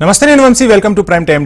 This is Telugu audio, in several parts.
నమస్తే నేను Vamshi welcome to prime time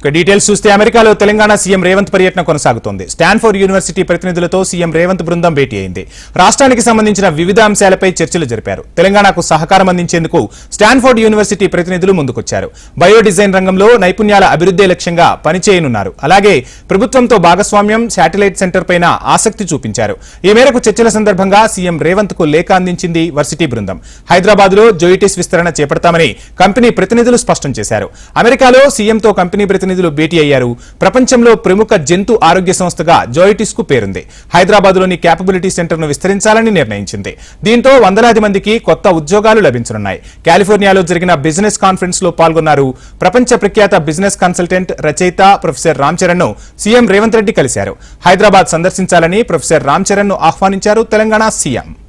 ఇక డీటెయిల్స్ చూస్తే అమెరికాలో తెలంగాణ సీఎం రేవంత్ పర్యటన కొనసాగుతోంది. స్టాన్ఫోర్డ్ యూనివర్సిటీ ప్రతినిధులతో సీఎం రేవంత్ బృందం భేటీ అయింది. రాష్ట్రానికి సంబంధించిన వివిధ అంశాలపై చర్చలు జరిపారు. తెలంగాణకు సహకారం అందించేందుకు స్టాన్ఫోర్డ్ యూనివర్సిటీ ప్రతినిధులు ముందుకొచ్చారు. బయో డిజైన్ రంగంలో నైపుణ్యాల అభివృద్ధి లక్ష్యంగా పనిచేయనున్నారు. అలాగే ప్రభుత్వంతో భాగస్వామ్యం శాటిలైట్ సెంటర్ పైన ఆసక్తి చూపించారు. ఈ మేరకు చర్చల సందర్భంగా సీఎం రేవంత్కు లేఖ అందించింది వర్సిటీ బృందం. హైదరాబాద్లో జోయిటిస్ విస్తరణ చేపడతామని కంపెనీ ప్రతినిధులు స్పష్టం చేశారు. అమెరికాలో సీఎంతో కంపెనీ ప్రతినిధులు భేటీ అయ్యారు. ప్రపంచంలో ప్రముఖ జంతు ఆరోగ్య సంస్థగా జోయిటిస్కు పేరుంది. హైదరాబాద్లోని క్యాపబిలిటీ సెంటర్ను విస్తరించాలని నిర్ణయించింది. దీంతో వందలాది మందికి కొత్త ఉద్యోగాలు లభించనున్నాయి. కాలిఫోర్నియాలో జరిగిన బిజినెస్ కాన్ఫరెన్స్లో పాల్గొన్నారు ప్రపంచ ప్రఖ్యాత బిజినెస్ కన్సల్టెంట్ రచయిత ప్రొఫెసర్ రామ్ చరణ్ను సీఎం రేవంత్ రెడ్డి కలిశారు. హైదరాబాద్ సందర్శించాలని ప్రొఫెసర్ రామ్ చరణ్ను ఆహ్వానించారు తెలంగాణ సీఎం.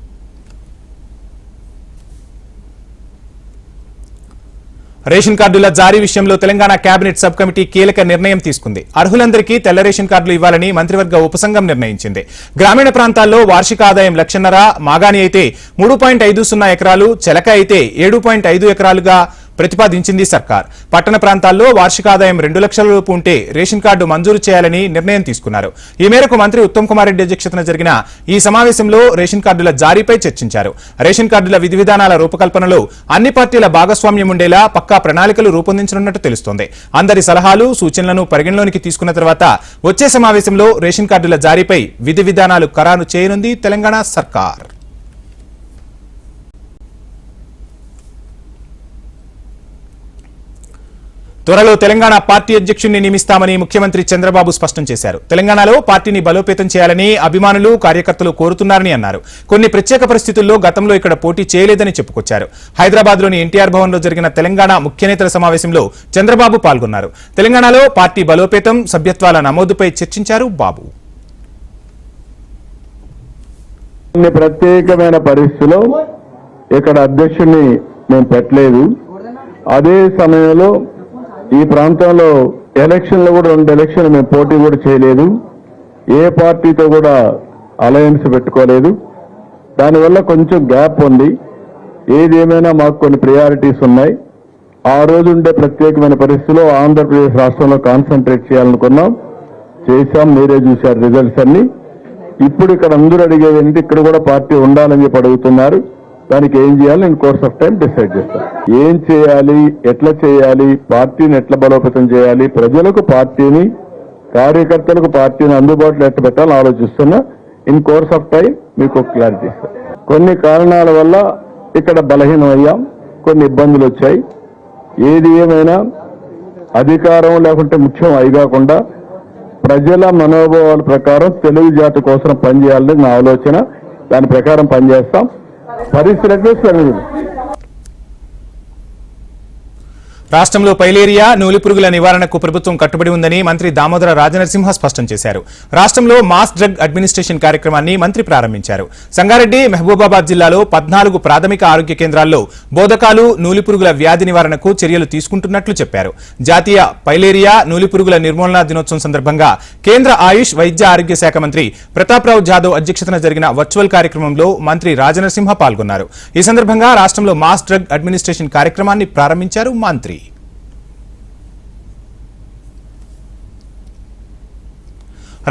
రేషన్ కార్డుల జారీ విషయంలో తెలంగాణ కేబినెట్ సబ్ కమిటీ కీలక నిర్ణయం తీసుకుంది. అర్హులందరికీ తెల్ల రేషన్ కార్డులు ఇవ్వాలని మంత్రివర్గ ఉపసంఘం నిర్ణయించింది. గ్రామీణ ప్రాంతాల్లో వార్షిక ఆదాయం లక్షన్నర మాగాని అయితే మూడు పాయింట్ ఐదు సున్నా ఎకరాలు చెలక అయితే ఏడు పాయింట్ ఐదు ఎకరాలుగా ప్రతిపాదించింది సర్కార్. పట్టణ ప్రాంతాల్లో వార్షిక ఆదాయం రెండు లక్షల లోపు ఉంటే రేషన్ కార్డు మంజూరు చేయాలని నిర్ణయం తీసుకున్నారు. ఈ మేరకు మంత్రి ఉత్తమ్ కుమార్ రెడ్డి అధ్యక్షతన జరిగిన ఈ సమావేశంలో రేషన్ కార్డుల జారీపై చర్చించారు. రేషన్ కార్డుల విధి విధానాల రూపకల్పనలో అన్ని పార్టీల భాగస్వామ్యం ఉండేలా పక్కా ప్రణాళికలు రూపొందించనున్నట్టు తెలుస్తోంది. అందరి సలహాలు సూచనలను పరిగణలోనికి తీసుకున్న తర్వాత వచ్చే సమావేశంలో రేషన్ కార్డుల జారీపై విధి విధానాలు ఖరారు చేయనుంది తెలంగాణ సర్కార్. త్వరలో తెలంగాణ పార్టీ అధ్యక్షుడిని నియమిస్తామని ముఖ్యమంత్రి చంద్రబాబు స్పష్టం చేశారు. తెలంగాణలో పార్టీని బలోపేతం చేయాలని అభిమానులు కార్యకర్తలు కోరుతున్నారని అన్నారు. కొన్ని ప్రత్యేక పరిస్థితుల్లో గతంలో ఇక్కడ పోటీ చేయలేదని చెప్పుకొచ్చారు. హైదరాబాద్లోని ఎన్టీఆర్ భవన్లో జరిగిన తెలంగాణ ముఖ్యనేతల సమావేశంలో చంద్రబాబు పాల్గొన్నారు. తెలంగాణలో పార్టీ బలోపేతం సభ్యత్వాల నమోదుపై చర్చించారు బాబు. ప్రత్యేకమైన పరిస్థితుల్లో ఇక్కడ అధ్యక్షుడిని మేము పెట్టలేదు. అదే సమయంలో ఈ ప్రాంతంలో ఎలక్షన్లు కూడా రెండు ఎలక్షన్లు మేము పోటీ కూడా చేయలేదు. ఏ పార్టీతో కూడా అలయన్స్ పెట్టుకోలేదు. దానివల్ల కొంచెం గ్యాప్ ఉంది. ఏది ఏమైనా మాకు కొన్ని ప్రియారిటీస్ ఉన్నాయి. ఆ రోజు ఉండే ప్రత్యేకమైన పరిస్థితిలో ఆంధ్రప్రదేశ్ రాష్ట్రంలో కాన్సన్ట్రేట్ చేయాలనుకున్నాం. చేశాం మీరే చూశారు రిజల్ట్స్ అన్ని. ఇప్పుడు ఇక్కడ అందరూ అడిగేది ఏంటి? ఇక్కడ కూడా పార్టీ ఉండాలని చెప్పి అడుగుతున్నారు. దానికి ఏం చేయాలి? నేను కోర్స్ ఆఫ్ టైం డిసైడ్ చేస్తాను ఏం చేయాలి? ఎట్లా చేయాలి? పార్టీని ఎట్లా బలోపేతం చేయాలి? ప్రజలకు పార్టీని కార్యకర్తలకు పార్టీని అందుబాటులో ఎట్లా పెట్టాలని ఆలోచిస్తున్నా. ఇన్ కోర్స్ ఆఫ్ టైం మీకు క్లారిటీ ఇస్తాను కొన్ని కారణాల వల్ల ఇక్కడ బలహీనం అయ్యాం కొన్ని ఇబ్బందులు వచ్చాయి. ఏది ఏమైనా అధికారం లేకుంటే ముఖ్యం అయి కాకుండా ప్రజల మనోభావాల ప్రకారం తెలుగు జాతి కోసం పనిచేయాలని నా ఆలోచన. దాని ప్రకారం పనిచేస్తాం. పరిస్థితులకు సరైనది రాష్ట్రంలో పైలేరియా నూలిపురుగుల నివారణకు ప్రభుత్వం కట్టుబడి ఉందని మంత్రి దామోదర రాజనరసింహ స్పష్టం చేశారు. రాష్ట్రంలో మాస్ డ్రగ్ అడ్మినిస్ట్రేషన్ కార్యక్రమాన్ని మంత్రి ప్రారంభించారు. సంగారెడ్డి మహబూబాబాద్ జిల్లాలో పద్నాలుగు ప్రాథమిక ఆరోగ్య కేంద్రాల్లో బోధకాలు నూలిపురుగుల వ్యాధి నివారణకు చర్యలు తీసుకుంటున్నట్లు చెప్పారు. జాతీయ పైలేరియా నూలిపురుగుల నిర్మూలనా దినోత్సవం సందర్భంగా కేంద్ర ఆయుష్ వైద్య ఆరోగ్య శాఖ మంత్రి ప్రతాప్రావు జాదవ్ అధ్యక్షతన జరిగిన వర్చువల్ కార్యక్రమంలో మంత్రి రాజనరసింహ పాల్గొన్నారు. ఈ సందర్భంగా రాష్ట్రంలో మాస్ డ్రగ్ అడ్మినిస్ట్రేషన్ కార్యక్రమాన్ని ప్రారంభించారు మంత్రి.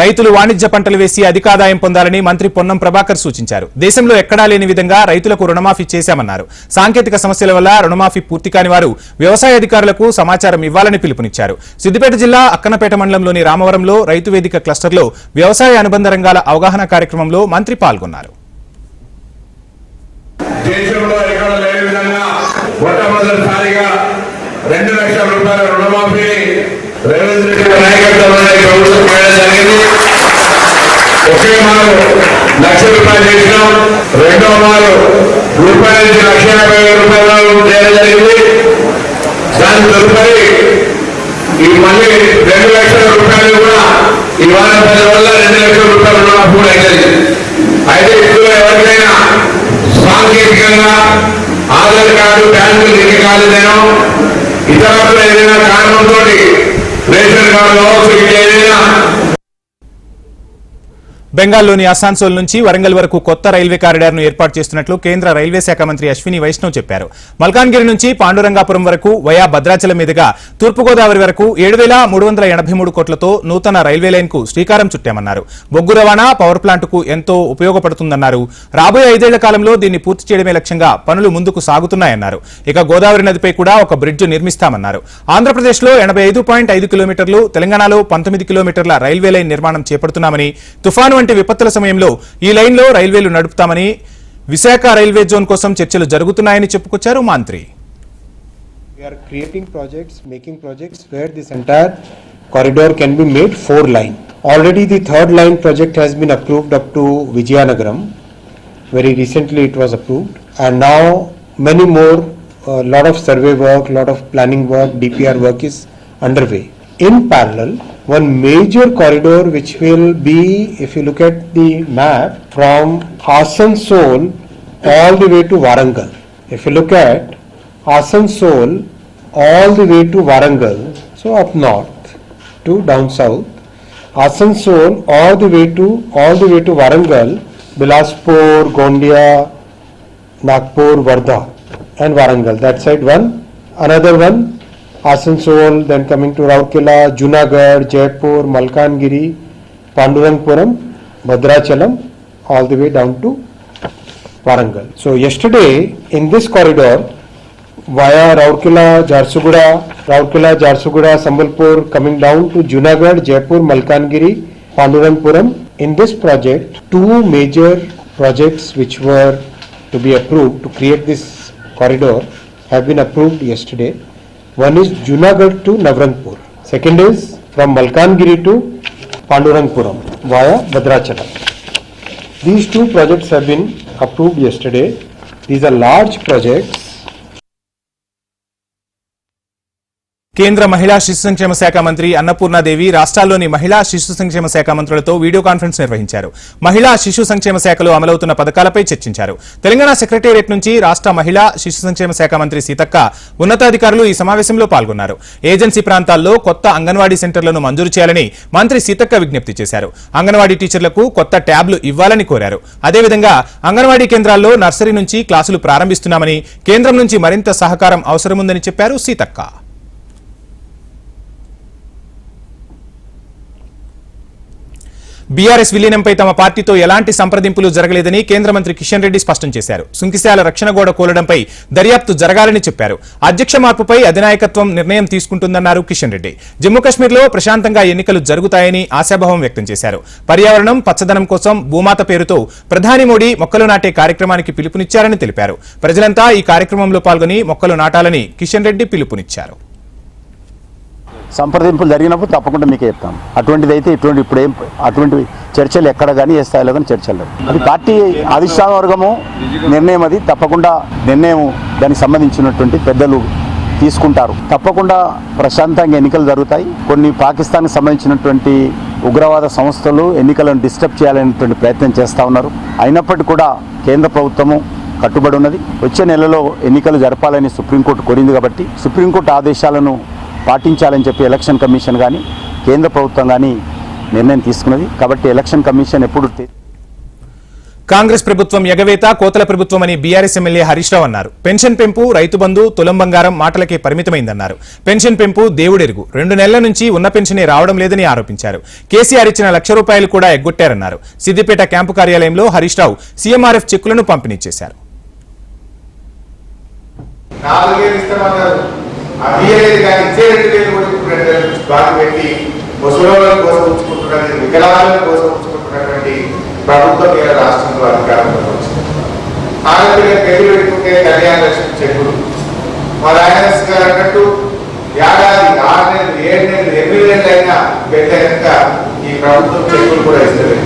రైతులు వాణిజ్య పంటలు వేసి అధికాదాయం పొందాలని మంత్రి పొన్నం ప్రభాకర్ సూచించారు. దేశంలో ఎక్కడా లేని విధంగా రైతులకు రుణమాఫీ చేశామన్నారు. సాంకేతిక సమస్యల వల్ల రుణమాఫీ పూర్తి కాని వారు వ్యవసాయ అధికారులకు సమాచారం ఇవ్వాలని పిలుపునిచ్చారు. సిద్దిపేట జిల్లా అక్కనపేట మండలంలోని రామవరంలో రైతు వేదిక క్లస్టర్లో వ్యవసాయ అనుబంధ రంగాల అవగాహన కార్యక్రమంలో మంత్రి పాల్గొన్నారు. రెండు లక్షల రూపాయల రుణమాఫీ రేవంత్ రెడ్డి నాయకత్వంలో ప్రభుత్వం చేయడం జరిగింది. ఒకే మారు లక్ష రూపాయలు చేసినాం రెండో మారు రూపాయల నుంచి లక్ష యాభై వేల రూపాయలు చేయడం జరిగింది. దాని తదుపరి ఈ మళ్ళీ రెండు లక్షల రూపాయలు కూడా ఈ వారం పది వల్ల రెండు లక్షల రూపాయలు రుణమాఫీ కూడా అయింది అయితే ఇప్పుడు ఎవరికైనా సాంకేతికంగా ఆధార్ కార్డు బ్యాంకు లింక్ కాలేదేనో ఇతరులు ఏదైనా కారణంతో రేషన్ కార్డు కావచ్చు ఇంకేదైనా బెంగాల్లోని అసాన్సోల్ నుంచి వరంగల్ వరకు కొత్త రైల్వే కారిడార్ను ఏర్పాటు చేస్తున్నట్లు కేంద్ర రైల్వే శాఖ మంత్రి అశ్విని వైష్ణవ్ చెప్పారు. మల్కాన్గిరి నుంచి పాండురంగాపురం వరకు వయా భద్రాచలం మీదుగా తూర్పుగోదావరి వరకు ఏడు వేల మూడు వందల ఎనభై మూడు కోట్లతో నూతన రైల్వే లైన్కు శ్రీకారం చుట్టామన్నారు. బొగ్గు రవాణా పవర్ ప్లాంట్కు ఎంతో ఉపయోగపడుతుందన్నారు. రాబోయే ఐదేళ్ళ కాలంలో దీన్ని పూర్తి చేయడమే లక్ష్యంగా పనులు ముందుకు సాగుతున్నాయన్నారు. ఇక గోదావరి నదిపై కూడా ఒక బ్రిడ్జ్ నిర్మిస్తామన్నారు. ఆంధ్రప్రదేశ్లో ఎనభై ఐదు పాయింట్ ఐదు కిలోమీటర్లు తెలంగాణలో పంతొమ్మిది కిలోమీటర్ల రైల్వే లైన్ నిర్మాణం చేపడుతున్నామని తుఫాను వంటి విపత్తుల సమయంలో ఈ లైన్లో రైల్వేలు నడుపుతామని విశాఖ రైల్వే జోన్ కోసం చర్చలు జరుగుతున్నాయని చెప్పుకొచ్చారు మంత్రి We are creating projects, making projects where this entire corridor can be made four line. Already the third line project has been approved up to Vijayanagaram. Very recently it was approved and now many more, a lot of survey work, lot of planning work, DPR work is underway. In parallel, one major corridor which will be, if you look at the map, from Asansol all the way to Warangal. If you look at Asansol all the way to Warangal, so up north to down south. Asansol all the way to all the way to Warangal, Bilaspur, Gondia, Nagpur, Wardha, and Warangal. That side one. Another one, Asansol, then coming to Raurkela, Junagadh, Jaipur, Malkangiri, Pandurangpuram, Bhadrachalam, all the way down to Warangal. So yesterday in this corridor via Raurkela, Jharsuguda, Raurkela, Jharsuguda, Sambalpur coming down to Junagadh, Jaipur, Malkangiri, Pandurangpuram. In this project, two major projects which were to be approved to create this corridor have been approved yesterday. One is Junagadh to Navrangpur. Second is from Malkangiri to Pandurangpuram via Bhadrachalam. These two projects have been approved yesterday. These are large projects. కేంద్ర మహిళా శిశు సంక్షేమ శాఖ మంత్రి అన్నపూర్ణాదేవి రాష్ట్రాల్లోని మహిళా శిశు సంక్షేమ శాఖ మంత్రులతో వీడియో కాన్ఫరెన్స్ నిర్వహించారు. మహిళా శిశు సంక్షేమ శాఖలో అమలవుతున్న పథకాలపై చర్చించారు. తెలంగాణ సెక్రటేరియట్ నుంచి రాష్ట్ర మహిళా శిశు సంక్షేమ శాఖ మంత్రి సీతక్క ఉన్నతాధికారులు ఈ సమావేశంలో పాల్గొన్నారు. ఏజెన్సీ ప్రాంతాల్లో కొత్త అంగన్వాడీ సెంటర్లను మంజూరు చేయాలని మంత్రి సీతక్క విజ్ఞప్తి చేశారు. అంగన్వాడీ టీచర్లకు కొత్త ట్యాబ్లు ఇవ్వాలని కోరారు. అదేవిధంగా అంగన్వాడీ కేంద్రాల్లో నర్సరీ నుంచి క్లాసులు ప్రారంభిస్తున్నామని కేంద్రం నుంచి మరింత సహకారం అవసరముందని చెప్పారు సీతక్క. బీఆర్ఎస్ విలీనంపై తమ పార్టీతో ఎలాంటి సంప్రదింపులు జరగలేదని కేంద్ర మంత్రి కిషన్ రెడ్డి స్పష్టం చేశారు. సుంకిశాల రక్షణ గోడ కూలడంపై దర్యాప్తు జరగాలని చెప్పారు. అధ్యక్ష మార్పుపై అధినాయకత్వం నిర్ణయం తీసుకుంటుందన్నారు కిషన్ రెడ్డి. జమ్మూ కాశ్మీర్లో ప్రశాంతంగా ఎన్నికలు జరుగుతాయని ఆశాభావం వ్యక్తం చేశారు. పర్యావరణం పచ్చదనం కోసం భూమాత పేరుతో ప్రధాని మోడీ మొక్కలు నాటే కార్యక్రమానికి పిలుపునిచ్చారని తెలిపారు. ప్రజలంతా ఈ కార్యక్రమంలో పాల్గొని మొక్కలు నాటాలని కిషన్ రెడ్డి పిలుపునిచ్చారు. సంప్రదింపులు జరిగినప్పుడు తప్పకుండా మీకే చెప్తాం. అటువంటిది అయితే ఇటువంటి ఇప్పుడు ఏం అటువంటి చర్చలు ఎక్కడ కానీ ఏ స్థాయిలో కానీ చర్చలు లేవు. అది పార్టీ అధిష్టాన వర్గము నిర్ణయం అది. తప్పకుండా నిర్ణయం దానికి సంబంధించినటువంటి పెద్దలు తీసుకుంటారు. తప్పకుండా ప్రశాంతంగా ఎన్నికలు జరుగుతాయి. కొన్ని పాకిస్తాన్కి సంబంధించినటువంటి ఉగ్రవాద సంస్థలు ఎన్నికలను డిస్టర్బ్ చేయాలనేటువంటి ప్రయత్నం చేస్తూ ఉన్నారు. అయినప్పటికీ కూడా కేంద్ర ప్రభుత్వము కట్టుబడి ఉన్నది. వచ్చే నెలలో ఎన్నికలు జరపాలని సుప్రీంకోర్టు కోరింది కాబట్టి సుప్రీంకోర్టు ఆదేశాలను పాటించాలని చెప్పి ఎలక్షన్ కమిషన్ కానీ కేంద్ర ప్రభుత్వం కానీ నిర్ణయం తీసుకున్నది. కాబట్టి ఎలక్షన్ కమిషన్ ఎప్పుడు కాంగ్రెస్ ప్రభుత్వం ఎగవేత కోతల ప్రభుత్వం అని బీఆర్ఎస్ ఎమ్మెల్యే హరీష్ రావు అన్నారు. పెన్షన్ పెంపు రైతు బంధు తులం బంగారం మాటలకే పరిమితమైందన్నారు. పెన్షన్ పెంపు దేవుడెరుగు. రెండు నెలల నుంచి ఉన్న పెన్షనే రావడం లేదని ఆరోపించారు. కేసీఆర్ ఇచ్చిన లక్ష రూపాయలు కూడా ఎగ్గొట్టారన్నారు. సిద్దిపేట క్యాంపు కార్యాలయంలో హరీష్ రావు సీఎంఆర్ఎఫ్ చెక్కులను పంపిణీ చేశారు. నాలుగు వేలు ఇయ్యలేదు కానీ ఇచ్చే రెండు వేలు కూడా ఇప్పుడు రెండు వేలు బాగా పెట్టి ముసలోళ్ళ కోసం ఉంచుకుంటున్నది వికలాంగుల కోసం ఉంచుకుంటున్నటువంటి ప్రభుత్వం మీద రాష్ట్రంలో అధికారంలో వచ్చింది. ఆడపిల్ల పెళ్ళి పెట్టుకుంటే కళ్యాణ లక్ష్మి చెక్కులు మా రాయనస్ గారు అన్నట్టు ఏడాది ఆరు నెలలు ఏడు నెలలు ఎనిమిది నెలలు అయినా పెట్టాక ఈ ప్రభుత్వం చెక్కులు కూడా ఇస్తలేదు.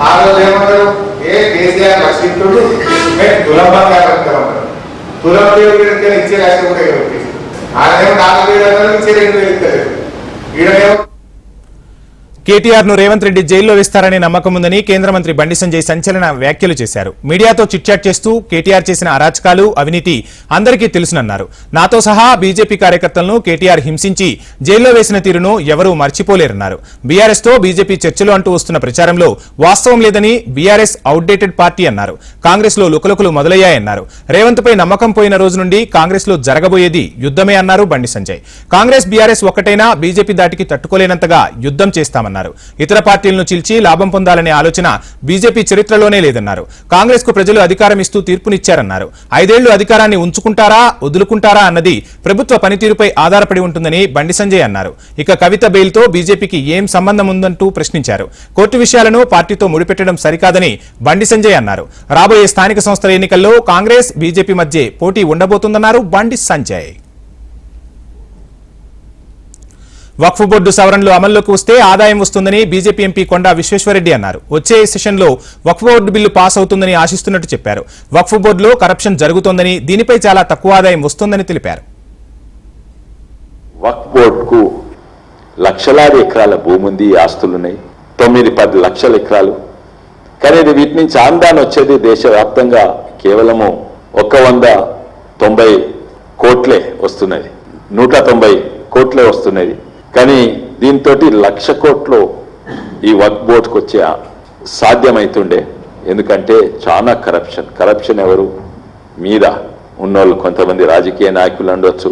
ఆ రోజు ఏమంటారు? ఏ కేసీఆర్ లక్షితుడు మేము తులంబంగారు అంటామన్నారు తులం వేలు ఇచ్చే లక్ష కూడా ఇవ్వలేదు ఆయన నాలుగు వేలు అన్నారు ఇచ్చే రెండు వేలు ఈడనేమో కేటీఆర్ను రేవంత్ రెడ్డి జైల్లో వేస్తారనే నమ్మకం ఉందని కేంద్ర మంత్రి బండి సంజయ్ సంచలన వ్యాఖ్యలు చేశారు. మీడియాతో చిట్చాట్ చేస్తూ కేటీఆర్ చేసిన అరాచకాలు అవినీతి అందరికీ తెలుసునన్నారు. నాతో సహా బీజేపీ కార్యకర్తలను కేటీఆర్ హింసించి జైల్లో వేసిన తీరును ఎవరూ మర్చిపోలేరన్నారు. బీఆర్ఎస్తో బీజేపీ చర్చలు అంటూ వస్తున్న ప్రచారంలో వాస్తవం లేదని బీఆర్ఎస్ అవుట్డేటెడ్ పార్టీ అన్నారు. కాంగ్రెస్లో లుకలుకలు మొదలయ్యాయన్నారు. రేవంత్ పై నమ్మకం పోయిన రోజు నుండి కాంగ్రెస్లో జరగబోయేది యుద్ధమే అన్నారు బండి సంజయ్. కాంగ్రెస్ బీఆర్ఎస్ ఒక్కటైనా బీజేపీ దాటికి తట్టుకోలేనంతగా యుద్ధం చేస్తామన్నారు. ఇతర పార్టీలను చీల్చి లాభం పొందాలనే ఆలోచన బీజేపీ చరిత్రలోనే లేదన్నారు. కాంగ్రెస్కు ప్రజలు అధికారం ఇస్తూ తీర్పునిచ్చారన్నారు. ఐదేళ్ళు అధికారాన్ని ఉంచుకుంటారా వదులుకుంటారా అన్నది ప్రభుత్వ పనితీరుపై ఆధారపడి ఉంటుందని బండి సంజయ్ అన్నారు. ఇక కవిత బెయిల్తో బీజేపీకి ఏం సంబంధం ఉందంటూ ప్రశ్నించారు. కోర్టు విషయాలను పార్టీతో ముడిపెట్టడం సరికాదని బండి సంజయ్ అన్నారు. రాబోయే స్థానిక సంస్థల ఎన్నికల్లో కాంగ్రెస్ బీజేపీ మధ్య పోటీ ఉండబోతుందన్నారు బండి సంజయ్. వక్ఫ్ బోర్డు సవరణలు అమల్లోకి వస్తే ఆదాయం వస్తుందని బీజేపీ ఎంపీ కొండా విశ్వేశ్వరరెడ్డి అన్నారు. వచ్చే సెషన్లో వక్ఫ్ బోర్డు బిల్లు పాస్ అవుతుందని ఆశిస్తున్నట్టు చెప్పారు. వక్ఫ్ బోర్డులో కరప్షన్ జరుగుతోందని దీనిపై చాలా తక్కువ ఆదాయం వస్తుందని తెలిపారు. వక్ఫ్ బోర్డుకు లక్షలాది ఎకరాల భూమి ఉంది ఆస్తులున్నాయి. తొమ్మిది పది లక్షల ఎకరాలు. కానీ ఇది వీటి నుంచి ఆందాన్ని వచ్చేది దేశవ్యాప్తంగా కేవలము ఒక వంద తొంభై కోట్లే వస్తున్నది. నూట తొంభై కోట్లే వస్తున్నది. కానీ దీంతో లక్ష కోట్లు ఈ వర్క్ బోర్డ్కి వచ్చే సాధ్యమైతుండే. ఎందుకంటే చాలా కరప్షన్ కరప్షన్ ఎవరు? మీద ఉన్నోళ్ళు కొంతమంది రాజకీయ నాయకులు ఉండొచ్చు.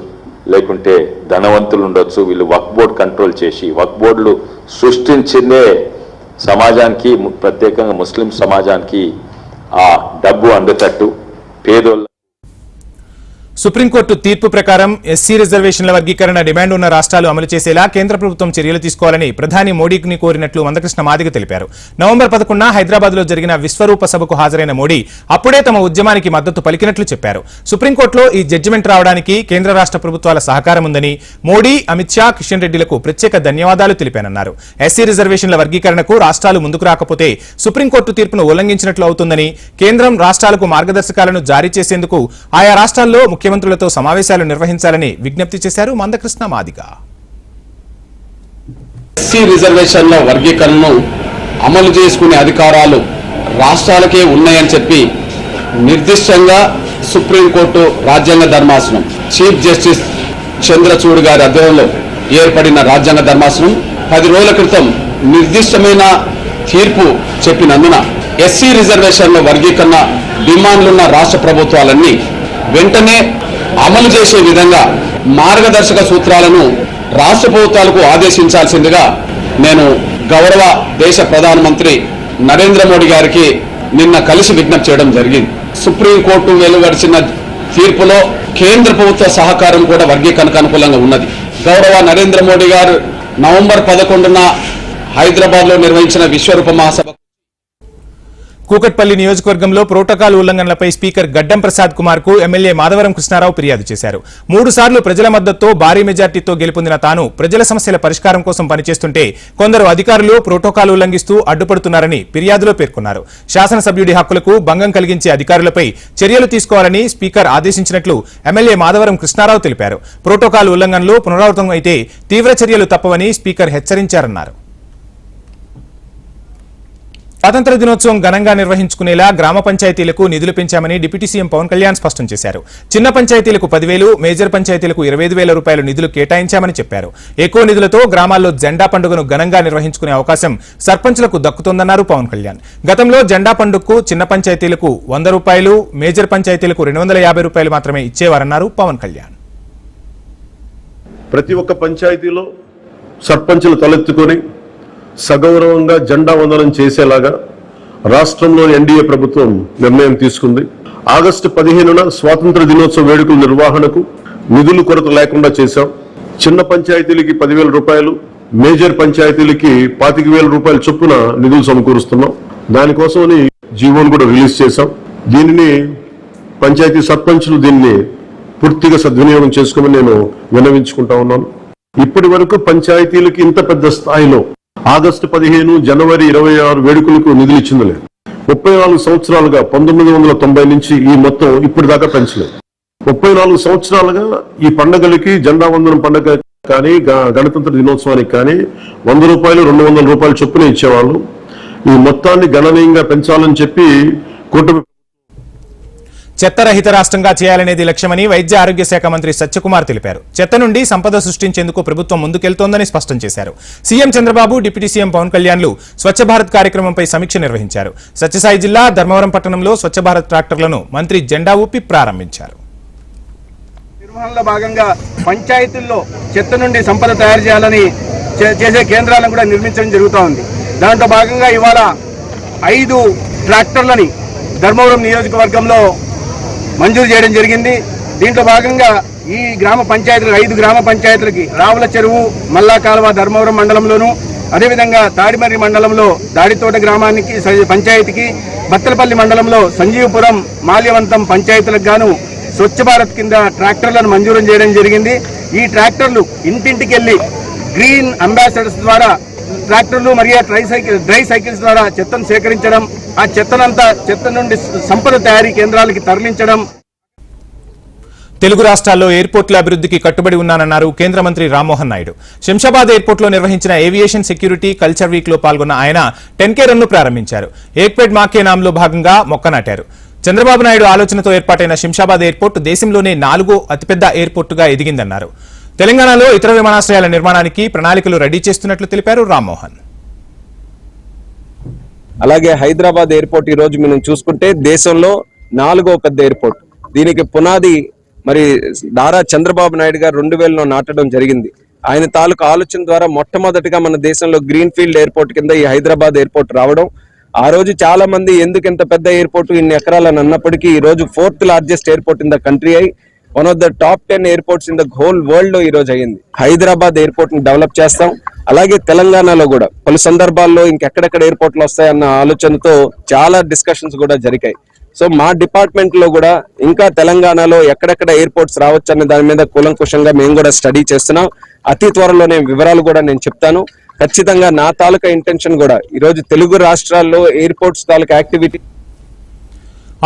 లేకుంటే ధనవంతులు ఉండొచ్చు. వీళ్ళు వర్క్ బోర్డ్ కంట్రోల్ చేసి వర్క్ బోర్డులు సృష్టించిందే సమాజానికి ప్రత్యేకంగా ముస్లిం సమాజానికి ఆ డబ్బు అందేటట్టు పేదోళ్ళ సుప్రీంకోర్టు తీర్పు ప్రకారం ఎస్సీ రిజర్వేషన్ల వర్గీకరణ డిమాండ్ ఉన్న రాష్ట్రాలు అమలు చేసేలా కేంద్ర ప్రభుత్వం చర్యలు తీసుకోవాలని ప్రధాని మోడీని కోరినట్లు మందకృష్ణ మాదిగ తెలిపారు. నవంబర్ పదకొండున హైదరాబాద్లో జరిగిన విశ్వరూప సభకు హాజరైన మోడీ అప్పుడే తమ ఉద్యమానికి మద్దతు పలికినట్లు చెప్పారు. సుప్రీంకోర్టులో ఈ జడ్జిమెంట్ రావడానికి కేంద్ర రాష్ట్ర ప్రభుత్వాల సహకారం ఉందని మోడీ అమిత్ షా కిషన్ రెడ్డిలకు ప్రత్యేక ధన్యవాదాలు తెలిపానన్నారు. ఎస్సీ రిజర్వేషన్ల వర్గీకరణకు రాష్ట్రాలు ముందుకు రాకపోతే సుప్రీంకోర్టు తీర్పును ఉల్లంఘించినట్లు అవుతుందని కేంద్రం రాష్ట్రాలకు మార్గదర్శకాలను జారీ చేసేందుకు ఆయా రాష్ట్రాల్లో ముఖ్యమంత్రులతో సమావేశాలు నిర్వహించాలని విజ్ఞప్తి చేశారు మందకృష్ణ మాదిగ. ఎస్సీ రిజర్వేషన్ల వర్గీకరణను అమలు చేసుకునే అధికారాలు రాష్ట్రాలకే ఉన్నాయని చెప్పి నిర్దిష్టంగా సుప్రీంకోర్టు రాజ్యాంగ ధర్మాసనం చీఫ్ జస్టిస్ చంద్రచూడ్ గారి అధ్యయనంలో ఏర్పడిన రాజ్యాంగ ధర్మాసనం పది రోజుల క్రితం నిర్దిష్టమైన తీర్పు చెప్పినందున ఎస్సీ రిజర్వేషన్ల వర్గీకరణ డిమాండ్లున్న రాష్ట్ర ప్రభుత్వాలన్నీ వెంటనే అమలు చేసే విధంగా మార్గదర్శక సూత్రాలను రాష్ట్ర ప్రభుత్వాలకు ఆదేశించాల్సిందిగా నేను గౌరవ దేశ ప్రధానమంత్రి నరేంద్ర మోడీ గారికి నిన్న కలిసి విజ్ఞప్తి చేయడం జరిగింది. సుప్రీంకోర్టు వెలువడిచిన తీర్పులో కేంద్ర ప్రభుత్వ సహకారం కూడా వర్గీకరణకు అనుకూలంగా ఉన్నది. గౌరవ నరేంద్ర మోడీ గారు నవంబర్ పదకొండున హైదరాబాద్లో నిర్వహించిన విశ్వరూప మహాసభ కూకట్పల్లి నియోజకవర్గంలో ప్రోటోకాల్ ఉల్లంఘనలపై స్పీకర్ గడ్డం ప్రసాద్ కుమార్కు ఎమ్మెల్యే మాధవరం కృష్ణారావు ఫిర్యాదు చేశారు. మూడు సార్లు ప్రజల మద్దతుతో భారీ మెజార్టీతో గెలుపొందిన తాను ప్రజల సమస్యల పరిష్కారం కోసం పనిచేస్తుంటే కొందరు అధికారులు ప్రోటోకాల్ ఉల్లంఘిస్తూ అడ్డుపడుతున్నారని ఫిర్యాదులో పేర్కొన్నారు. శాసనసభ్యుడి హక్కులకు భంగం కలిగించే అధికారులపై చర్యలు తీసుకోవాలని స్పీకర్ ఆదేశించినట్లు ఎమ్మెల్యే మాధవరం కృష్ణారావు తెలిపారు. ప్రోటోకాల్ ఉల్లంఘనలు పునరావృతం అయితే తీవ్ర చర్యలు తప్పవని స్పీకర్ హెచ్చరించారన్నారు. స్వాతంత్ర దినోత్సవం ఘనంగా నిర్వహించుకునేలా గ్రామ పంచాయతీలకు నిధులు పెంచామని డిప్యూటీ సీఎం పవన్ కళ్యాణ్ స్పష్టం చేశారు. చిన్న పంచాయతీలకు పదివేలు మేజర్ పంచాయతీలకు ఇరవై వేల రూపాయలు నిధులు కేటాయించామని చెప్పారు. ఎక్కువ నిధులతో గ్రామాల్లో జెండా పండుగను ఘనంగా నిర్వహించుకునే అవకాశం సర్పంచ్లకు దక్కుతోందన్నారు పవన్ కళ్యాణ్. గతంలో జెండా పండుగకు చిన్న పంచాయతీలకు వంద రూపాయలు మేజర్ పంచాయతీలకు రెండు వందల యాభై రూపాయలు మాత్రమే ఇచ్చేవారన్నారు పవన్ కళ్యాణ్. ప్రతి ఒక్క పంచాయతీలో సర్పంచులు తలెత్తుకొని సగౌరవంగా జెండా వందనం చేసేలాగా రాష్ట్రంలోని ఎన్డీఏ ప్రభుత్వం నిర్ణయం తీసుకుంది. ఆగస్టు పదిహేనున స్వాతంత్ర దినోత్సవ వేడుకల నిర్వహణకు నిధులు కొరత లేకుండా చేశాం. చిన్న పంచాయతీలకి పదివేల రూపాయలు మేజర్ పంచాయతీలకి పాతిక వేల రూపాయల చొప్పున నిధులు సమకూరుస్తున్నాం. దానికోసమని జీవోను కూడా రిలీజ్ చేశాం. దీనిని పంచాయతీ సర్పంచులు దీన్ని పూర్తిగా సద్వినియోగం చేసుకోమని నేను విన్నవించుకుంటా ఉన్నాను. ఇప్పటి వరకు పంచాయతీలకి ఇంత పెద్ద స్థాయిలో ఆగస్టు పదిహేను జనవరి ఇరవై ఆరు వేడుకలకు నిధులు ఇచ్చింది లేదు. ముప్పై నాలుగు సంవత్సరాలుగా పంతొమ్మిది వందల తొంభై నుంచి ఈ మొత్తం ఇప్పటిదాకా పెంచలేదు. ముప్పై నాలుగు సంవత్సరాలుగా ఈ పండగలకి జెండా వందనం పండగ కానీ గణతంత్ర దినోత్సవానికి కానీ వంద రూపాయలు రెండు వందల రూపాయలు చొప్పున ఇచ్చేవాళ్ళు. ఈ మొత్తాన్ని గణనీయంగా పెంచాలని చెప్పి కూటమి చెత్త రహిత రాష్ట్రంగా చేయాలనేది లక్ష్యమని వైద్య ఆరోగ్య శాఖ మంత్రి సత్యకుమార్ తెలిపారు. చెత్త నుండి సంపద సృష్టించేందుకు ప్రభుత్వం ముందుకెళ్తోందని స్పష్టం చేశారు. CM Chandrababu deputy CM Pavan కళ్యాణ్లు Swachh Bharat కార్యక్రమంపై సమీక్ష నిర్వహించారు. సత్యసాయి జిల్లా ధర్మవరం పట్టణంలో స్వచ్ఛ భారత్ ట్రాక్టర్లను మంత్రి జెండా ఊపి ప్రారంభించారు. నిర్వహణలో భాగంగా పంచాయతీల్లో చెత్త నుండి సంపద తయారు చేయాలని చే- చేసే కేంద్రాలను కూడా నిర్మించడం జరుగుతూ ఉంది. దాంట్లో భాగంగా ఇవాళ ఐదు ట్రాక్టర్లని ధర్మవరం నియోజకవర్గంలో మంజూరు చేయడం జరిగింది. దీంట్లో భాగంగా ఈ గ్రామ పంచాయతీలకు ఐదు గ్రామ పంచాయతీలకి రావుల చెరువు మల్లా కాలువ ధర్మవరం మండలంలోను అదేవిధంగా తాడిమర్రి మండలంలో దాడితోట గ్రామానికి పంచాయతీకి బత్తలపల్లి మండలంలో సంజీవపురం మాల్యవంతం పంచాయతీలకు గాను స్వచ్ఛ భారత్ కింద ట్రాక్టర్లను మంజూరు చేయడం జరిగింది. ఈ ట్రాక్టర్లు ఇంటింటికి వెళ్ళి గ్రీన్ అంబాసిడర్స్ ద్వారా ట్రాక్టర్లు మరియు ట్రై సైకిల్ డ్రై సైకిల్స్ ద్వారా చెత్తను సేకరించడం ఆ చెత్తనంతా చెత్త నుండి సంపద తయారీ కేంద్రాలకి తరలించడం. తెలుగు రాష్ట్రాల్లో ఎయిర్పోర్టుల అభివృద్ధికి కట్టుబడి ఉన్నానన్నారు కేంద్ర మంత్రి రామ్మోహన్ నాయుడు. శంషాబాద్ ఎయిర్పోర్టులో నిర్వహించిన ఏవియేషన్ సెక్యూరిటీ కల్చర్ వీక్లో పాల్గొన్న ఆయన టెన్ కే రన్ ప్రారంభించారు. ఏక్పేట్ మాకే నామ్లో భాగంగా మొక్క నాటారు. చంద్రబాబు నాయుడు ఆలోచనతో ఏర్పాటైన శంషాబాద్ ఎయిర్పోర్ట్ దేశంలోనే నాలుగో అతిపెద్ద ఎయిర్పోర్టుగా ఎదిగిందన్నారు. తెలంగాణలో ఇతర విమానాశ్రయాల నిర్మాణానికి ప్రణాళికలు రెడీ చేస్తున్నట్లు తెలిపారు రామ్మోహన్. అలాగే హైదరాబాద్ ఎయిర్పోర్ట్ ఈ రోజు మనం చూసుకుంటే దేశంలో నాలుగో పెద్ద ఎయిర్పోర్ట్. దీనికి పునాది మరి దారా చంద్రబాబు నాయుడు గారు రెండు వేలలో నాటడం జరిగింది. ఆయన తాలూకు ఆలోచన ద్వారా మొట్టమొదటిగా మన దేశంలో గ్రీన్ ఫీల్డ్ ఎయిర్పోర్ట్ కింద ఈ హైదరాబాద్ ఎయిర్పోర్ట్ రావడం. ఆ రోజు చాలా మంది ఎందుకు ఇంత పెద్ద ఎయిర్పోర్ట్ ఇన్ని ఎకరాలని అన్నప్పటికీ ఈ రోజు fourth largest airport in the country అయి one of the top ten airports in the whole వరల్డ్లో ఈ రోజు అయ్యింది. హైదరాబాద్ ఎయిర్పోర్ట్ని డెవలప్ చేస్తాం. అలాగే తెలంగాణలో కూడా పలు సందర్భాల్లో ఇంకెక్కడెక్కడ ఎయిర్పోర్ట్లు వస్తాయన్న ఆలోచనతో చాలా డిస్కషన్స్ కూడా జరిగాయి. సో మా డిపార్ట్మెంట్లో కూడా ఇంకా తెలంగాణలో ఎక్కడెక్కడ ఎయిర్పోర్ట్స్ రావచ్చు అనే దాని మీద కూలంకుషంగా మేము కూడా స్టడీ చేస్తున్నాం. అతి త్వరలోనే వివరాలు కూడా నేను చెప్తాను. ఖచ్చితంగా నా తాలూకా ఇంటెన్షన్ కూడా ఈరోజు తెలుగు రాష్ట్రాల్లో ఎయిర్పోర్ట్స్ తాలూకా యాక్టివిటీ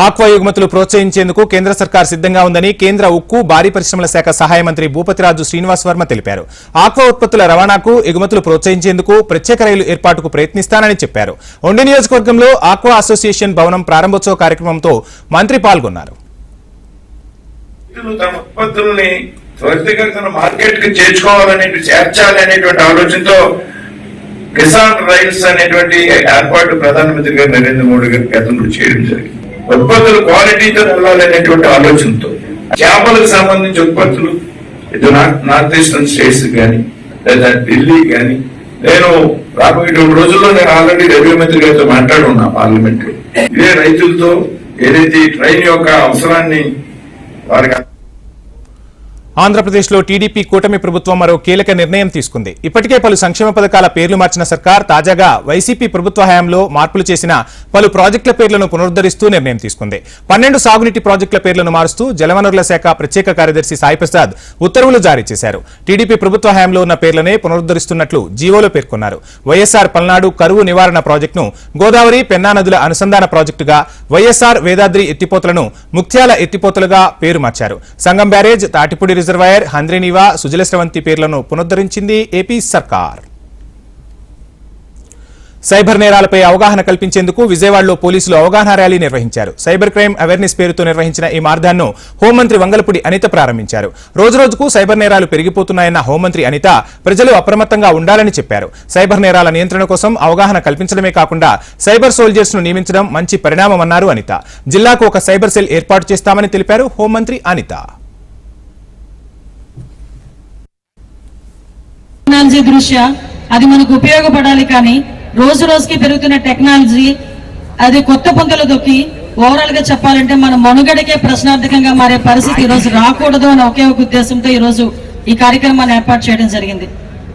ఆక్వా ఎగుమతులు ప్రోత్సహించేందుకు కేంద్ర సర్కార్ సిద్ధంగా ఉందని కేంద్ర ఉక్కు భారీ పరిశ్రమల శాఖ సహాయ మంత్రి భూపతిరాజు శ్రీనివాస్ వర్మ తెలిపారు. ఆక్వా ఉత్పత్తుల రవాణాకు ఎగుమతులు ప్రోత్సహించేందుకు ప్రత్యేక రైలు ఏర్పాటుకు ప్రయత్నిస్తానని చెప్పారు. ఒండి నియోజకవర్గంలో ఆక్వా అసోసియేషన్ భవనం ప్రారంభోత్సవ కార్యక్రమంతో మంత్రి పాల్గొన్నారు. ఆలోచనతో కిసాన్ రైల్స్ అనేటువంటి ఏర్పాటు ప్రధానమంత్రి గారు నరేంద్ర మోడీ గారు గతంలో చేయడం జరిగింది. ఉత్పత్తులు క్వాలిటీతో వెళ్ళాలనేటువంటి ఆలోచనతో. చేపలకు సంబంధించి ఉత్పత్తులు ఇటు నార్త్ ఈస్టర్న్ స్టేట్స్ కానీ లేదా ఢిల్లీ కానీ నేను రాబోయేటువంటి రోజుల్లో నేను ఆల్రెడీ రెవెన్యూ మంత్రి గారితో మాట్లాడున్నా పార్లమెంట్లో ఇదే రైతులతో ఏదైతే ట్రైన్ యొక్క అవసరాన్ని వారికి ఆంధ్రప్రదేశ్లో టీడీపీ కూటమి ప్రభుత్వం మరో కీలక నిర్ణయం తీసుకుంది. ఇప్పటికే పలు సంక్షేమ పథకాల పేర్లు మార్చిన సర్కార్ తాజాగా వైసీపీ ప్రభుత్వ హయాంలో మార్పులు చేసిన పలు ప్రాజెక్టుల పేర్లను పునరుద్ధరిస్తూ నిర్ణయం తీసుకుంది. పన్నెండు సాగునీటి ప్రాజెక్టుల పేర్లను మారుస్తూ జలవనరుల శాఖ ప్రత్యేక కార్యదర్శి సాయి ప్రసాద్ ఉత్తర్వులు జారీ చేశారు. టీడీపీ ప్రభుత్వ హయాంలో ఉన్న పేర్లనే పునరుద్ధరిస్తున్నట్లు జీవోలో పేర్కొన్నారు. వైఎస్ఆర్ పల్నాడు కరువు నివారణ ప్రాజెక్టును గోదావరి పెన్నా నదుల అనుసంధాన ప్రాజెక్టుగా వైఎస్ఆర్ వేదాద్రి ఎత్తిపోతలను ముఖ్యాల ఎత్తిపోతలుగా పేరు మార్చారు. సంగం బ్యారేజ్ తాటిపూడి రిజర్వాయర్ హంద్రేనీవా సుజలశ్రవంతి పేర్లను పునరుద్ధరించింది ఏపీ సర్కార్. సైబర్ నేరాలపై అవగాహన కల్పించేందుకు విజయవాడలో పోలీసులు అవగాహన ర్యాలీ నిర్వహించారు. సైబర్ క్రైమ్ అవేర్నెస్ పేరుతో నిర్వహించిన ఈ మార్గాన్ని హోంమంత్రి వంగలపూడి అనిత ప్రారంభించారు. రోజురోజుకు సైబర్ నేరాలు పెరిగిపోతున్నాయన్న హోంమంత్రి అనిత ప్రజలు అప్రమత్తంగా ఉండాలని చెప్పారు. సైబర్ నేరాల నియంత్రణ కోసం అవగాహన కల్పించడమే కాకుండా సైబర్ సోల్జర్స్ను నియమించడం మంచి పరిణామమన్నారు అనిత. జిల్లాకు ఒక సైబర్ సెల్ ఏర్పాటు చేస్తామని తెలిపారు హోంమంత్రి అనిత. టెక్నాలజీ దృష్ట్యా అది మనకు ఉపయోగపడాలి కానీ రోజు రోజుకి పెరుగుతున్న టెక్నాలజీ అది కొత్త పొంతలు దొక్కి ఓవరాల్గా చెప్పాలంటే మన మనుగడకే ప్రశ్నార్థకంగా మారే పరిస్థితి ఈ రోజు రాకూడదు అనే ఒకే ఒక ఉద్దేశంతో ఈ రోజు ఈ కార్యక్రమాన్ని ఏర్పాటు చేయడం జరిగింది.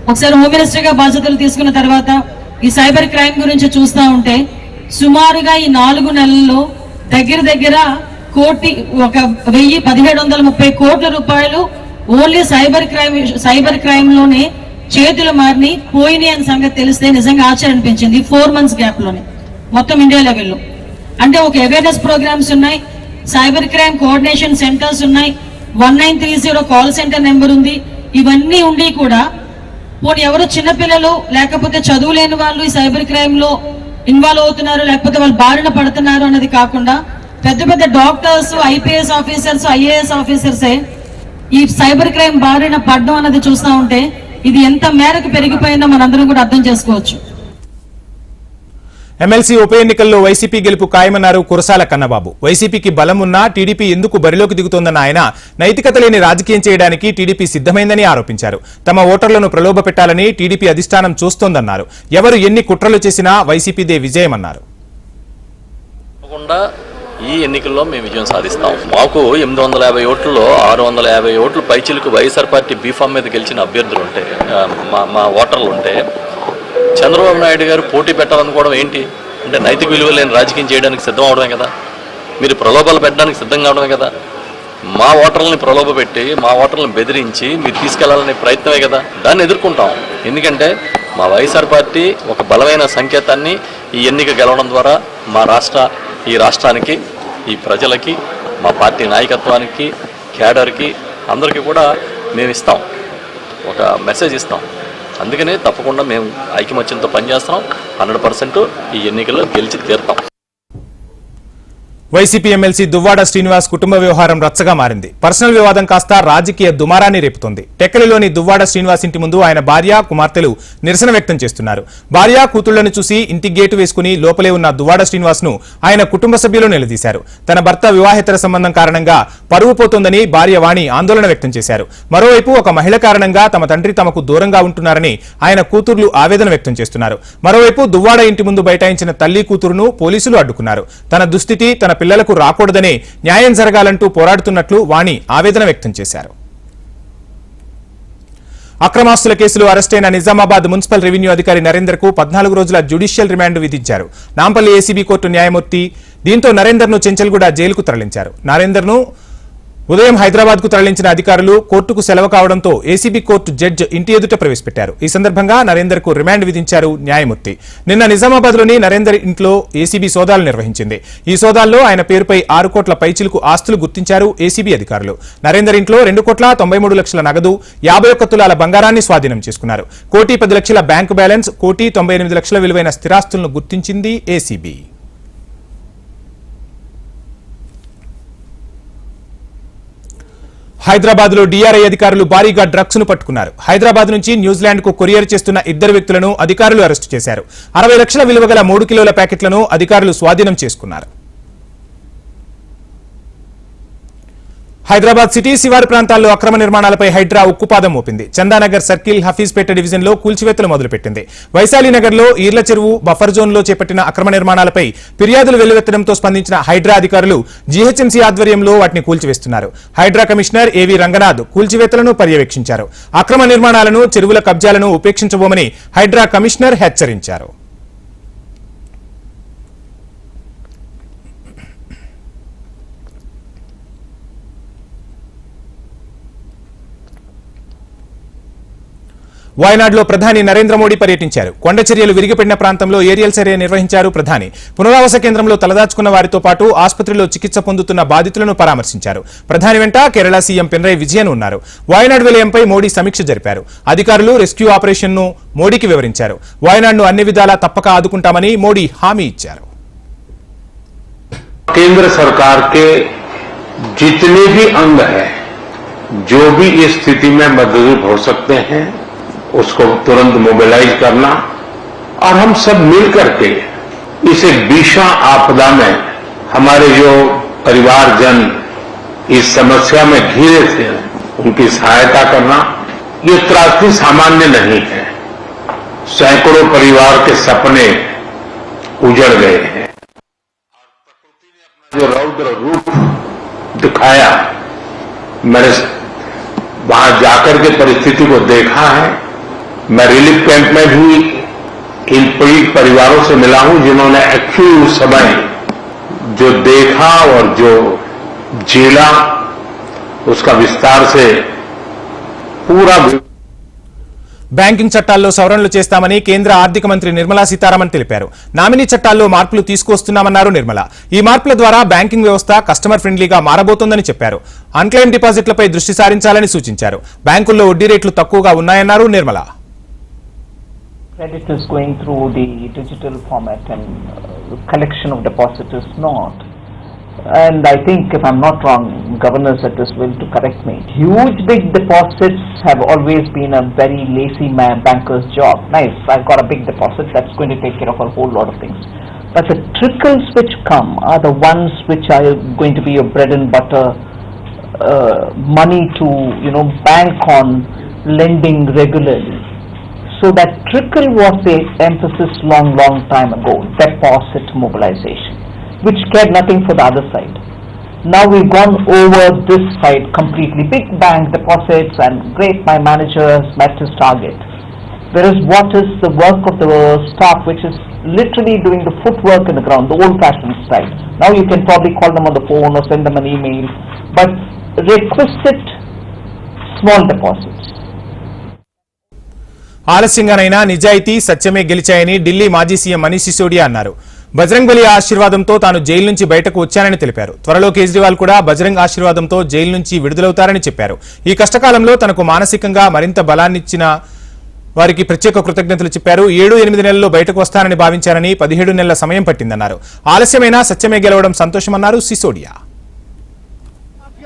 ఒకసారి హోమ్ మినిస్టర్గా బాధ్యతలు తీసుకున్న తర్వాత ఈ సైబర్ క్రైమ్ గురించి చూస్తా ఉంటే సుమారుగా ఈ నాలుగు నెలల్లో దగ్గర దగ్గర కోటి ఒక వెయ్యి పదిహేడు వందల ముప్పై కోట్ల రూపాయలు ఓన్లీ సైబర్ క్రైమ్ సైబర్ క్రైమ్లోనే చేతులు మారిని పోయినాయి అనే సంగతి తెలిస్తే నిజంగా ఆశ్చర్యం అనిపించింది ఫోర్ మంత్స్ గ్యాప్లోనే మొత్తం ఇండియా లెవెల్లో అంటే ఒక అవేర్నెస్ ప్రోగ్రామ్స్ ఉన్నాయి సైబర్ క్రైమ్ కోఆర్డినేషన్ సెంటర్స్ ఉన్నాయి one nine three zero call center number ఉంది. ఇవన్నీ ఉండి కూడా పోనీ ఎవరు చిన్నపిల్లలు లేకపోతే చదువు లేని వాళ్ళు ఈ సైబర్ క్రైమ్లో ఇన్వాల్వ్ అవుతున్నారు లేకపోతే వాళ్ళు బారిన పడుతున్నారు అన్నది కాకుండా పెద్ద పెద్ద డాక్టర్స్ ఐపీఎస్ ఆఫీసర్స్ ఐఏఎస్ ఆఫీసర్సే ఈ సైబర్ క్రైమ్ బారిన పడడం అన్నది చూస్తా ఉంటే ఇది ఎంత మేరకు పెరిగిపోయిందో మనందరం కూడా అర్థం చేసుకోవచ్చు. ఎమ్మెల్సీ ఉప ఎన్నికల్లో వైసీపీ గెలుపు ఖాయమన్నారు కురసాల కన్నబాబు. వైసీపీకి బలం ఉన్నా టీడీపీ ఎందుకు బరిలోకి దిగుతోందన్న ఆయన నైతికత లేని రాజకీయం చేయడానికి టీడీపీ సిద్ధమైందని ఆరోపించారు. తమ ఓటర్లను ప్రలోభపెట్టాలని టీడీపీ అధిష్టానం చూస్తోందన్నారు. ఎవరు ఎన్ని కుట్రలు చేసినా వైసీపీదే విజయమన్నారు. ఈ ఎన్నికల్లో మేము విజయం సాధిస్తాం. మాకు ఎనిమిది వందల యాభై ఓట్లలో ఆరు వందల యాభై ఓట్లు పైచిలకు వైఎస్ఆర్ పార్టీ బీఫామ్ మీద గెలిచిన అభ్యర్థులు ఉంటే మా మా ఓటర్లు ఉంటే చంద్రబాబు నాయుడు గారు పోటీ పెట్టాలనుకోవడం ఏంటి? అంటే నైతిక విలువ లేని రాజకీయం చేయడానికి సిద్ధం అవడమే కదా? మీరు ప్రలోభాలు పెట్టడానికి సిద్ధంగా అవడమే కదా? మా ఓటర్లని ప్రలోభ పెట్టి మా ఓటర్లను బెదిరించి మీరు తీసుకెళ్ళాలనే ప్రయత్నమే కదా? దాన్ని ఎదుర్కొంటాం. ఎందుకంటే మా వైఎస్ఆర్ పార్టీ ఒక బలమైన సంకేతాన్ని ఈ ఎన్నిక గెలవడం ద్వారా మా రాష్ట్ర ఈ రాష్ట్రానికి ఈ ప్రజలకి మా పార్టీ నాయకత్వానికి క్యాడర్కి అందరికీ కూడా మేము ఇస్తాం. ఒక మెసేజ్ ఇస్తాం. అందుకనే తప్పకుండా మేము ఐకమత్యంతో పనిచేస్తాం హండ్రెడ్ పర్సెంట్ ఈ ఎన్నికల్లో గెలిచి తీరుతాం. వైసీపీ ఎమ్మెల్సీ దువ్వాడ శ్రీనివాస్ కుటుంబ వ్యవహారం రచ్చగా మారింది. పర్సనల్ వివాదం కాస్త రాజకీయ దుమారాన్ని రేపుతోంది. టెక్కలిలోని దువ్వాడ శ్రీనివాస్ ఇంటి ముందు ఆయన భార్య కుమార్తెలు నిరసన వ్యక్తం చేస్తున్నారు. భార్య కూతుళ్ళను చూసి ఇంటి గేటు వేసుకుని లోపలే ఉన్న దువ్వాడ శ్రీనివాస్ను ఆయన కుటుంబ సభ్యులు నిలదీశారు. తన భర్త వివాహేతర సంబంధం కారణంగా పరువు పోతోందని భార్య వాణి ఆందోళన వ్యక్తం చేశారు. మరోవైపు ఒక మహిళ కారణంగా తమ తండ్రి తమకు దూరంగా ఉంటున్నారని ఆయన కూతుర్లు ఆవేదన వ్యక్తం చేస్తున్నారు. మరోవైపు దువ్వాడ ఇంటి ముందు బైఠాయించిన తల్లి కూతురును పోలీసులు అడ్డుకున్నారు. తన దుస్థితి తన పిల్లలకు రాకూడదనే న్యాయం జరగాలంటూ పోరాడుతున్నట్లు వాణి ఆవేదన వ్యక్తం చేశారు. అక్రమాస్తుల కేసులో అరెస్టైన నిజామాబాద్ మున్సిపల్ రెవెన్యూ అధికారి నరేందర్కు పద్నాలుగు రోజుల జ్యుడిషియల్ రిమాండ్ విధించారు. నాంపల్లి ఏసీబీ కోర్టు న్యాయమూర్తి దీంతో నరేందర్ను చెంచల్గూడ జైలుకు తరలించారు. నరేందర్ను ఉదయం హైదరాబాద్కు తరలించిన అధికారులు కోర్టుకు సెలవు కావడంతో ఏసీబీ కోర్టు జడ్జ్ ఇంటి ఎదుట ప్రవేశపెట్టారు. ఈ సందర్భంగా నరేందర్కు రిమాండ్ విధించారు న్యాయమూర్తి. నిన్న నిజామాబాద్లోని నరేందర్ ఇంట్లో ఏసీబీ సోదాలు నిర్వహించింది. ఈ సోదాల్లో ఆయన పేరుపై ఆరు కోట్ల పైచిలకు ఆస్తులు గుర్తించారు ఏసీబీ అధికారులు. నరేందర్ ఇంట్లో రెండు కోట్ల తొంభై మూడు లక్షల నగదు యాభై ఒక్క తులాల బంగారాన్ని స్వాధీనం చేసుకున్నారు. కోటి పది లక్షల బ్యాంకు బ్యాలెన్స్ కోటి తొంభై ఎనిమిది లక్షల విలువైన స్థిరాస్తులను గుర్తించింది ఏసీబీ. హైదరాబాద్లో డీఆర్ఐ అధికారులు భారీగా డ్రగ్స్ను పట్టుకున్నారు. హైదరాబాద్ నుంచి న్యూజిలాండ్కు కొరియర్ చేస్తున్న ఇద్దరు వ్యక్తులను అధికారులు అరెస్టు చేశారు. అరవై లక్షల విలువ గల మూడు కిలోల ప్యాకెట్లను అధికారులు స్వాధీనం చేసుకున్నారు. హైదరాబాద్ సిటీ శివారు ప్రాంతాల్లో అక్రమ నిర్మాణాలపై హైడ్రా ఉక్కుపాదం మోపింది. చందానగర్ సర్కిల్ హఫీజ్పేట డివిజన్లో కూల్చివేతలు మొదలుపెట్టింది. వైశాలినగర్లో ఈర్ల చెరువు బఫర్ జోన్లో చేపట్టిన అక్రమ నిర్మాణాలపై ఫిర్యాదులు వెల్లువెత్తడంతో స్పందించిన హైడ్రా అధికారులు జీహెచ్ఎంసీ ఆధ్వర్యంలో వాటిని కూల్చివేస్తున్నారు. హైడ్రా కమిషనర్ ఏవి రంగనాథ్ కూల్చివేతలను పర్యవేక్షించారు. అక్రమ నిర్మాణాలను చెరువుల కబ్జాలను ఉపేక్షించబోమని హైడ్రా కమిషనర్ హెచ్చరించారు. వాయనాడులో ప్రధాని నరేంద్ర మోడీ పర్యటించారు కొండ చర్యలు విరిగిపడిన ప్రాంతంలో ఏరియల్ చర్య నిర్వహించారు ప్రధాని పునరావాస కేంద్రంలో తలదాచుకున్న వారితో పాటు ఆసుపత్రిలో చికిత్స పొందుతున్న బాధితులను పరామర్శించారు ప్రధాని వెంట కేరళ సీఎం పినరయ్ విజయన్ ఉన్నారు వాయనాడు విలయంపై మోడీ సమీక్ష జరిపారు అధికారులు రెస్క్యూ ఆపరేషన్ ను మోడీకి వివరించారు వాయనాడును అన్ని విధాలా తప్పక ఆదుకుంటామని మోడీ హామీ ఇచ్చారు केंद्र सरकार के जितने भी अंग हैं जो भी इस स्थिति में मदद हो सकते हैं उसको तुरंत मोबिलाइज करना और हम सब मिलकर के इसे भीषण आपदा में हमारे जो परिवारजन इस समस्या में घिरे थे, उनकी सहायता करना, ये त्रासदी सामान्य नहीं है। सैकड़ों परिवार के सपने उजड़ गए हैं। जो रौद्र रूप दिखाया, मैंने वहाँ जाकर के परिस्थिति को देखा है। मैं रिलीफ कैंप में भी इन पीड़ित परिवारों से मिला हूं जिन्होंने एक्चुअली उस समय जो देखा और जो झेला उसका विस्तार से पूरा బ్యాంకింగ్ చట్టాల్లో సవరణలు చేస్తామని కేంద్ర ఆర్థిక మంత్రి నిర్మలా సీతారామన్ తెలిపారు నామినీ చట్టాల్లో మార్పులు తీసుకొస్తున్నామన్నారు నిర్మల ఈ మార్పుల ద్వారా బ్యాంకింగ్ వ్యవస్థ కస్టమర్ ఫ్రెండ్లీగా మారబోతోందని చెప్పారు అన్క్లెయిమ్ డిపాజిట్లపై దృష్టి సారించాలని సూచించారు బ్యాంకుల్లో వడ్డీ రేట్లు తక్కువగా ఉన్నాయన్నారు Nirmala Credit is going through the digital format and uh, collection of deposit is not. And I think, if I'm not wrong, governors at this will to correct me. Huge big deposits have always been a very lazy banker's job. Nice, I've got a big deposit, that's going to take care of a whole lot of things. But the trickles which come are the ones which are going to be your bread and butter uh, money to, you know, bank on lending regularly. So that trickle was the emphasis long, long time ago, deposit mobilization, which cared nothing for the other side. Now we've gone over this side completely, big bank deposits and great, my manager met his target. Whereas what is the work of the staff which is literally doing the footwork in the ground, the old fashioned style. Now you can probably call them on the phone or send them an email, but requisite small deposits. ఆలస్యంగానైనా నిజాయితీ సత్యమే గెలిచాయని ఢిల్లీ మాజీ సీఎం మనీష్ సిసోడియా అన్నారు. బజరంగ్ బలి ఆశీర్వాదంతో తాను జైలు నుంచి బయటకు వచ్చానని తెలిపారు. త్వరలో కేజ్రీవాల్ కూడా బజరంగ్ ఆశీర్వాదంతో జైలు నుంచి విడుదలవుతారని చెప్పారు. ఈ కష్టకాలంలో తనకు మానసికంగా మరింత బలాన్నిచ్చిన వారికి ప్రత్యేక కృతజ్ఞతలు చెప్పారు. ఏడు ఎనిమిది నెలల్లో బయటకు వస్తానని భావించారని పదిహేడు నెలల సమయం పట్టిందన్నారు. ఆలస్యమైనా సత్యమే గెలవడం సంతోషమన్నారు సిసోడియా.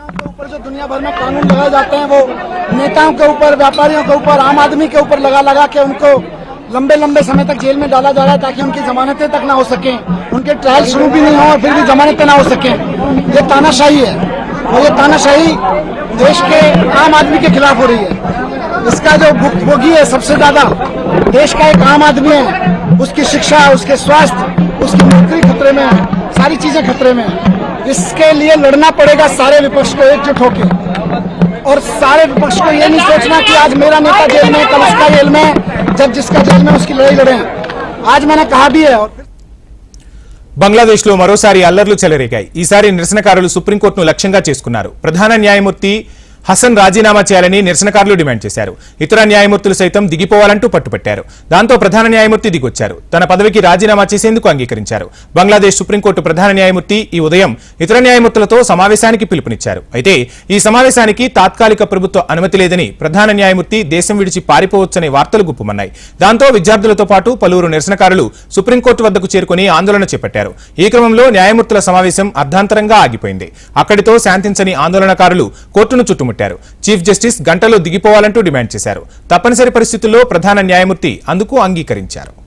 के ऊपर जो दुनिया भर में कानून लगाए जाते हैं, वो नेताओं के ऊपर, व्यापारियों के ऊपर, आम आदमी के ऊपर लगा लगा के उनको लंबे लंबे समय तक जेल में डाला जा रहा है ताकि उनकी जमानतें तक ना हो सके। उनके ट्रायल शुरू भी नहीं हो और फिर भी जमानतें ना हो सके। ये तानाशाही है। और ये तानाशाही देश के आम आदमी के खिलाफ हो रही है। इसका जो भुक्तभोगी है सबसे ज़्यादा, देश का एक आम आदमी है। उसकी शिक्षा, उसके स्वास्थ्य, उसकी नौकरी खतरे में है। सारी चीज़ें खतरे में है। इसके लिए लड़ना पड़ेगा सारे विपक्ष को एकजुट होकर और सारे विपक्ष को ये नहीं सोचना कि आज मेरा नेता जेल में है, कल उसका जेल में है, जब जिसका जेल में उसकी लड़ाई लड़े आज मैंने कहा भी है और బంగ్లాదేశ్లో మరోసారి అల్లర్లు చెలరేగాయి ఈసారి నిరసనకారులు సుప్రీంకోర్టును లక్ష్యంగా చేసుకున్నారు ప్రధాన న్యాయమూర్తి హసన్ రాజీనామా చేయాలని నిరసనకారులు డిమాండ్ చేశారు. ఇతర న్యాయమూర్తులు సైతం దిగిపోవాలంటూ పట్టుపట్టారు. దాంతో ప్రధాన న్యాయమూర్తి దిగొచ్చారు. తన పదవికి రాజీనామా చేసేందుకు అంగీకరించారు. బంగ్లాదేశ్ సుప్రీంకోర్టు ప్రధాన న్యాయమూర్తి ఈ ఉదయం ఇతర న్యాయమూర్తులతో సమావేశానికి పిలుపునిచ్చారు. అయితే ఈ సమావేశానికి తాత్కాలిక ప్రభుత్వ అనుమతి లేదని ప్రధాన న్యాయమూర్తి దేశం విడిచి పారిపోవచ్చనే వార్తలు గుప్పుమన్నాయి. దాంతో విద్యార్థులతో పాటు పలువురు నిరసనకారులు సుప్రీంకోర్టు వద్దకు చేరుకుని ఆందోళన చేపట్టారు. ఈ క్రమంలో న్యాయమూర్తుల సమావేశం అర్ధాంతరంగా ఆగిపోయింది. అక్కడితో శాంతించని ఆందోళనకారులు కోర్టును చుట్టుముట్టారు. చీఫ్ జస్టిస్ గంటలో దిగిపోవాలంటూ డిమాండ్ చేశారు. తప్పనిసరి పరిస్థితుల్లో ప్రధాన న్యాయమూర్తి అందుకు అంగీకరించారు.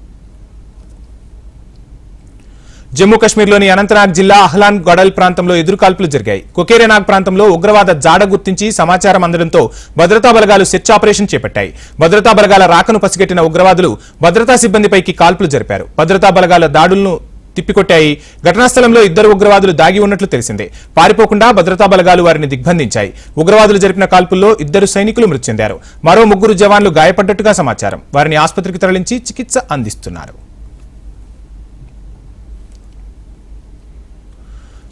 జమ్మూ కశ్మీర్లోని అనంతనాగ్ జిల్లా అహ్లాన్ గడల్ ప్రాంతంలో ఎదురుకాల్పులు జరిగాయి. కొకేరేనాగ్ ప్రాంతంలో ఉగ్రవాద జాడ గుర్తించి సమాచారం అందడంతో భద్రతా బలగాలు సెర్చ్ ఆపరేషన్ చేపట్టాయి. భద్రతా బలగాల రాకను పసిగట్టిన ఉగ్రవాదులు భద్రతా సిబ్బందిపైకి కాల్పులు జరిపారు. భద్రతా బలగాల దాడులను తిప్పికొట్టాయి. ఘటనా స్థలంలో ఇద్దరు ఉగ్రవాదులు దాగి ఉన్నట్లు తెలిసిందే. పారిపోకుండా భద్రతా బలగాలు వారిని దిగ్బంధించాయి. ఉగ్రవాదులు జరిపిన కాల్పుల్లో ఇద్దరు సైనికులు మృతి చెందారు. మరో ముగ్గురు జవాన్లు గాయపడ్డట్టుగా సమాచారం. వారిని ఆసుపత్రికి తరలించి చికిత్స అందిస్తున్నారు.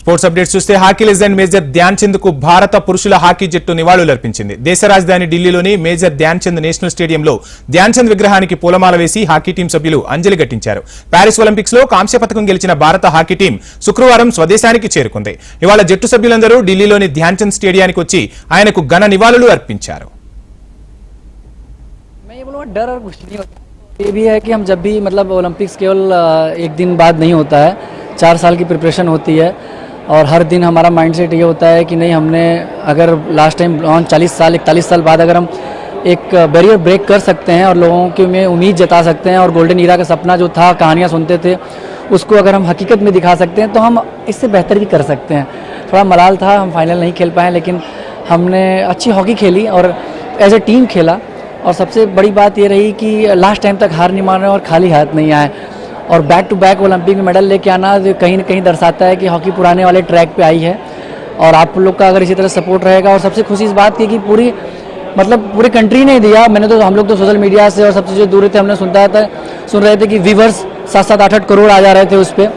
స్పోర్ట్స్ అప్డేట్స్ చూస్తే hockey legend major Dhyan Chand కు భారత పురుషుల హాకీ జట్టు నివాళులర్పించింది దేశ రాజధాని ఢిల్లీలోని మేజర్ ధ్యాన్ చంద్ నేషనల్ స్టేడియంలో ధ్యాన్ చంద్ విగ్రహానికి పూలమాల వేసి హాకీ టీం సభ్యులు అంజలి ఘటించారు ప్యారిస్ ఒలింపిక్స్ లో కాంస్య పథకం గెలిచిన భారత హాకీ టీం శుక్రవారం స్వదేశానికి చేరుకుంది ఇవాళ జట్టు సభ్యులందరూ ఢిల్లీలోని ధ్యాన్ చంద్ స్టేడియానికి వచ్చి ఆయనకు ఘన నివాళులు అర్పించారు मैं ये बोलूँगा डर और कुछ नहीं होता ये भी है कि हम जब भी मतलब ओलंपिक्स केवल अ, एक दिन बाद नहीं होता है चार साल की प्रिपरेशन होती है और हर दिन हमारा माइंडसेट ये होता है कि नहीं, हमने अगर लास्ट टाइम चालीस साल, इकतालीस साल बाद अगर हम एक बैरियर ब्रेक कर सकते हैं और लोगों की में उम्मीद जता सकते हैं और गोल्डन ईरा का सपना जो था, कहानियाँ सुनते थे, उसको अगर हम हकीकत में दिखा सकते हैं तो हम इससे बेहतर भी कर सकते हैं। थोड़ा मलाल था, हम फाइनल नहीं खेल पाए, लेकिन हमने अच्छी हॉकी खेली और एज ए टीम खेला। और सबसे बड़ी बात ये रही कि लास्ट टाइम तक हार नहीं मान और खाली हाथ नहीं आए। और बैक टू बैक ओलंपिक में मेडल लेके आना कहीं ना कहीं दर्शाता है कि हॉकी पुराने वाले ट्रैक पे आई है। और आप लोग का अगर इसी तरह सपोर्ट रहेगा और सबसे खुशी इस बात की कि पूरी मतलब पूरी कंट्री ने दिया। मैंने तो हम लोग तो सोशल मीडिया से और सबसे जो दूर थे हमने सुनता था, सुन रहे थे कि व्यूवर्स सात सात आठ आठ करोड़ आ जा रहे थे उस पर